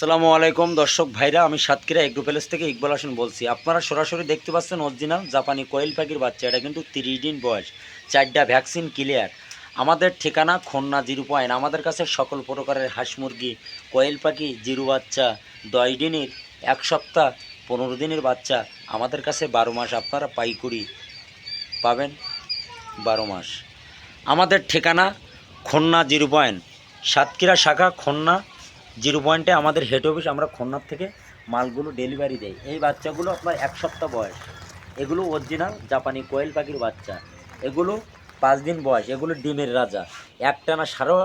আসসালামু আলাইকুম, দর্শক ভাইরা, আমি সাতক্ষীরা এগ্রো প্যালেস থেকে ইকবাল হাসান বলছি। আপনারা সরাসরি দেখতে পাচ্ছেন অরিজিনাল জাপানি কোয়েল পাখির বাচ্চা। এটা কিন্তু তিরিশ দিন বয়স, চারটা ভ্যাকসিন ক্লিয়ার। আমাদের ঠিকানা খন্না জিরো পয়েন্ট, আমাদের কাছে সকল প্রকারের হাঁস মুরগি, কোয়েল পাখি, জিরু বাচ্চা, দশ দিনের, এক সপ্তাহ, পনেরো দিনের বাচ্চা, আমাদের কাছে বারো মাস, আপনারা পাইকুড়ি পাবেন বারো মাস। আমাদের ঠিকানা খন্না জিরো পয়েন্ট, সাতক্ষীরা শাখা খন্না জিরো পয়েন্টে আমাদের হেড অফিস আমরা খন্নার থেকে মালগুলো ডেলিভারি দেই। এই বাচ্চাগুলো আপনার এক সপ্তাহ বয়স। এগুলো অরিজিনাল জাপানি কোয়েল পাখির বাচ্চা। এগুলো পাঁচ দিন বয়স। এগুলো ডিমের রাজা। একটানা সাড়ে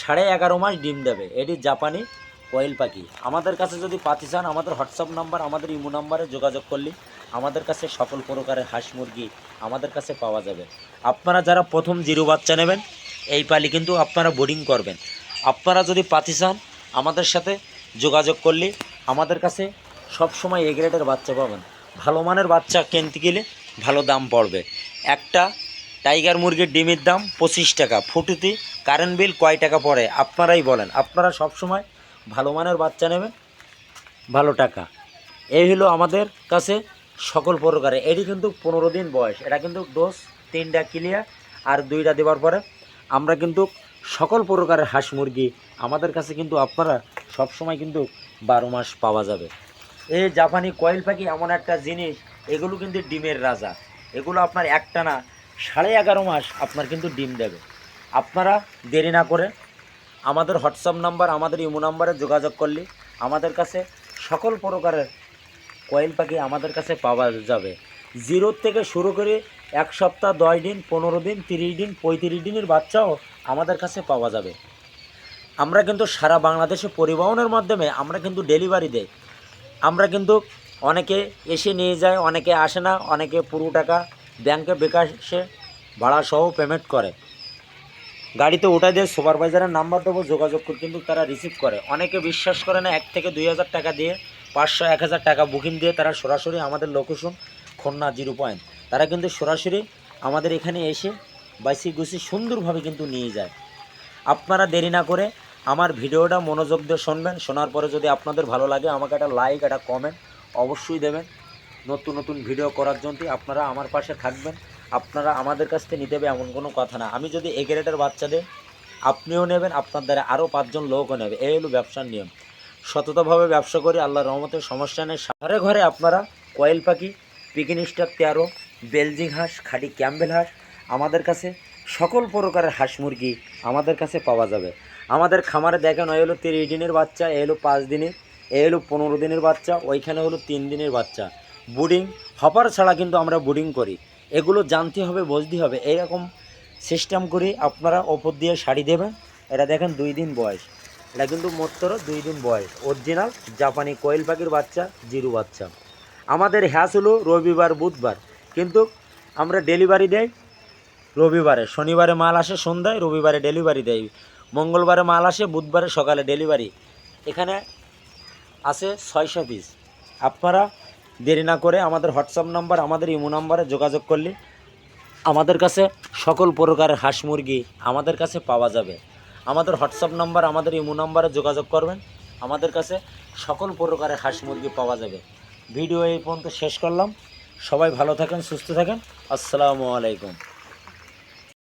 সাড়ে এগারো মাস ডিম দেবে। এটি জাপানি কোয়েল পাখি। আমাদের কাছে যদি পাতি চান, আমাদের হোয়াটসঅ্যাপ নাম্বার, আমাদের ইমো নাম্বারে যোগাযোগ করলে আমাদের কাছে সকল প্রকারের হাঁস মুরগি আমাদের কাছে পাওয়া যাবে। আপনারা যারা প্রথম জিরো বাচ্চা নেবেন, এই পালি কিন্তু আপনারা বোর্ডিং করবেন। আপনারা যদি পাতি চান আমাদের সাথে যোগাযোগ করলে আমাদের কাছে সব সময় এ গ্রেডের বাচ্চা পাবেন। ভালো মানের বাচ্চা কিনতে গেলে ভালো দাম পড়বে। একটা টাইগার মুরগির ডিমের দাম পঁচিশ টাকা। ফুটুতি কারেন্ট বিল কয় টাকা পড়ে? আপনারাই বলেন। আপনারা সব সময় ভালো মানের বাচ্চা নেবেন, ভালো টাকা। এই হলো আমাদের কাছে সকল প্রকারে। এটি কিন্তু পনেরো দিন বয়স। এটা কিন্তু ডোজ তিনটা ক্লিয়ার আর দুইটা দেওয়ার পরে আমরা কিন্তু সকল প্রকারের হাঁস মুরগি আমাদের কাছে কিন্তু আপনারা সব সময় কিন্তু বারো মাস পাওয়া যাবে। এই জাপানি কয়েল পাখি এমন একটা জিনিস, এগুলো কিন্তু ডিমের রাজা। এগুলো আপনার একটানা সাড়ে এগারো মাস আপনার কিন্তু ডিম দেবে। আপনারা দেরি না করে আমাদের হোয়াটসঅ্যাপ নাম্বার, আমাদের ইমো নাম্বারে যোগাযোগ করলে আমাদের কাছে সকল প্রকারের কয়েল পাখি আমাদের কাছে পাওয়া যাবে। জিরো থেকে শুরু করে এক সপ্তাহ, দশ দিন, পনেরো দিন, তিরিশ দিন, পঁয়ত্রিশ দিনের বাচ্চাও আমাদের কাছে পাওয়া যাবে। আমরা কিন্তু সারা বাংলাদেশে পরিবহনের মাধ্যমে আমরা কিন্তু ডেলিভারি দেই। আমরা কিন্তু অনেকে এসে নিয়ে যায়, অনেকে আসে না, অনেকে পুরো টাকা ব্যাংকে বিকাশে ভাড়া সহ পেমেন্ট করে। গাড়িতে ওঠাই দিয়ে সুপারভাইজারের নাম্বার দেবো, যোগাযোগ করে, কিন্তু তারা রিসিভ করে। অনেকে বিশ্বাস করে না, এক থেকে দুই হাজার টাকা দিয়ে, পাঁচশো, এক হাজার টাকা বুকিং দিয়ে তারা সরাসরি আমাদের লোকেশন খন্না জিরো পয়েন্ট। তারা কিন্তু সরাসরি আমাদের এখানে এসে বাইসি গুছি সুন্দরভাবে কিন্তু নিয়ে যায়। আপনারা দেরি না করে আমার ভিডিওটা মনোযোগ দিয়ে শুনবেন। শোনার পরে যদি আপনাদের ভালো লাগে, আমাকে একটা লাইক একটা কমেন্ট অবশ্যই দেবেন। নতুন নতুন ভিডিও করার জন্য আপনারা আমার পাশে থাকবেন। আপনারা আমাদের কাছ থেকে নিতে হবে এমন কোনো কথা না। আমি যদি এ গ্রেডের বাচ্চাদের আপনিও নেবেন, আপনার দ্বারা আরও পাঁচজন লোকও নেবে। এই হলো ব্যবসার নিয়ম। সততভাবে ব্যবসা করি আল্লাহ রহমতের সমস্যা নেই। ঘরে ঘরে আপনারা কয়েল পাখি পিকিন স্টার তেরো বেলজিং হাঁস, খাঁটি ক্যাম্বেল হাঁস, আমাদের কাছে সকল প্রকারের হাঁস মুরগি আমাদের কাছে পাওয়া যাবে। আমাদের খামারে দেখেন ওই হলো তিরিশ দিনের বাচ্চা এ হলো পাঁচ দিনের এ হলো পনেরো দিনের বাচ্চা, ওইখানে হলো তিন দিনের বাচ্চা। বুডিং, হপার ছাড়া কিন্তু আমরা বুডিং করি। এগুলো জানতে হবে, বুঝতে হবে। এইরকম সিস্টেম করে আপনারা ওপর দিয়ে শাড়ি দেবেন। এটা দেখেন দুই দিন বয়স। এটা কিন্তু মাত্র দুই দিন বয়স। অরিজিনাল জাপানি কোয়েল পাখির বাচ্চা, জিরু বাচ্চা। আমাদের হ্যাস হলো রবিবার, বুধবার। কিন্তু আমরা ডেলিভারি দেই রবিবারে। শনিবারে মাল আসে সন্ধ্যায়, রবিবারে ডেলিভারি দেয় মঙ্গলবারে মাল আসে, বুধবারে সকালে ডেলিভারি। এখানে আছে ছয়শো পিস। আপনারা দেরি না করে আমাদের হোয়াটসঅ্যাপ নাম্বার, আমাদের ইমো নাম্বারে যোগাযোগ করলে আমাদের কাছে সকল প্রকারের হাঁস মুরগি আমাদের কাছে পাওয়া যাবে। আমাদের হোয়াটসঅ্যাপ নাম্বার, আমাদের ইমো নাম্বারে যোগাযোগ করবেন। আমাদের কাছে সকল প্রকারের হাঁস মুরগি পাওয়া যাবে। ভিডিও এই পর্যন্ত শেষ করলাম। সবাই ভালো থাকেন সুস্থ থাকেন। আসসালামু আলাইকুম।